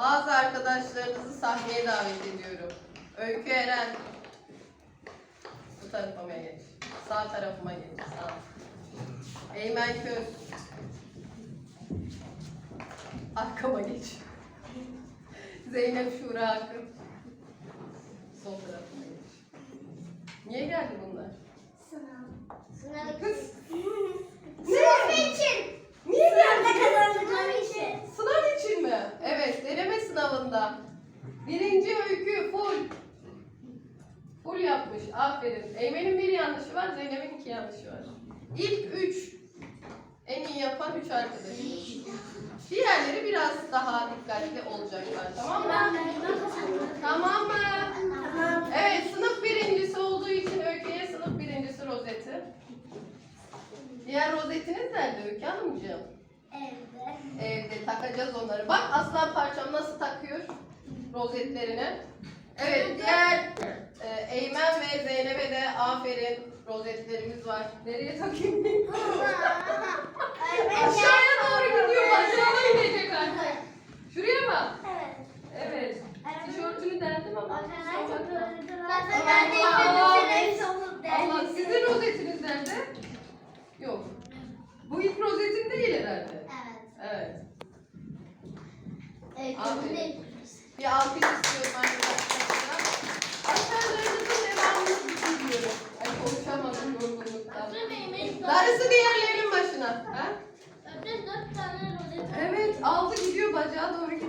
Bazı arkadaşlarınızı sahneye davet ediyorum. Öykü Eren. Bu tarafıma geç. Sağ tarafıma geç. Sağ. Eymen Köz. Arkama geç. Zeynep Şura Akın. Sol tarafıma geç. Niye geldi bunlar? Sınav. Sınav Kız. Sınav için. Niye geldi? Sınavda kazandıkları için. Sınav için mi? Evet, deneme sınavında. Birinci öykü full. Full yapmış. Aferin. Eymen'in bir yanlışı var, Zeynep'in iki yanlışı var. İlk üç. En iyi yapan üç arkadaşımız. Diğerleri biraz daha dikkatli olacaklar. Tamam mı? Tamam mı? Tamam. Evet, sınıf birincisi olduğu için Öykü'ye sınıf birincisi rozeti. Diğer rozetiniz nerede Öykü Hanımcığım? Evde. Evde takacağız onları. Bak aslan parçam rozetlerini. Evet diğer e, Eymen ve Zeynep'e de aferin rozetlerimiz var. Nereye takayım? Aşağıya doğru gidiyor. Aşağıya inecek artık. Şuraya bak. Evet. Evet. Tişörtünü deldim ama. Allah sizin rozetiniz nerede? Yok. Bu ilk rozetin değil herhalde. Evet. Bir alkış istiyorum arkadaşlar. Aşağılarınızın devamını düşünüyorum. Ay konuşamadım yorgunluktan. Darısı diğerlerinin başına. Ha? Evet aldı gidiyor bacağa doğru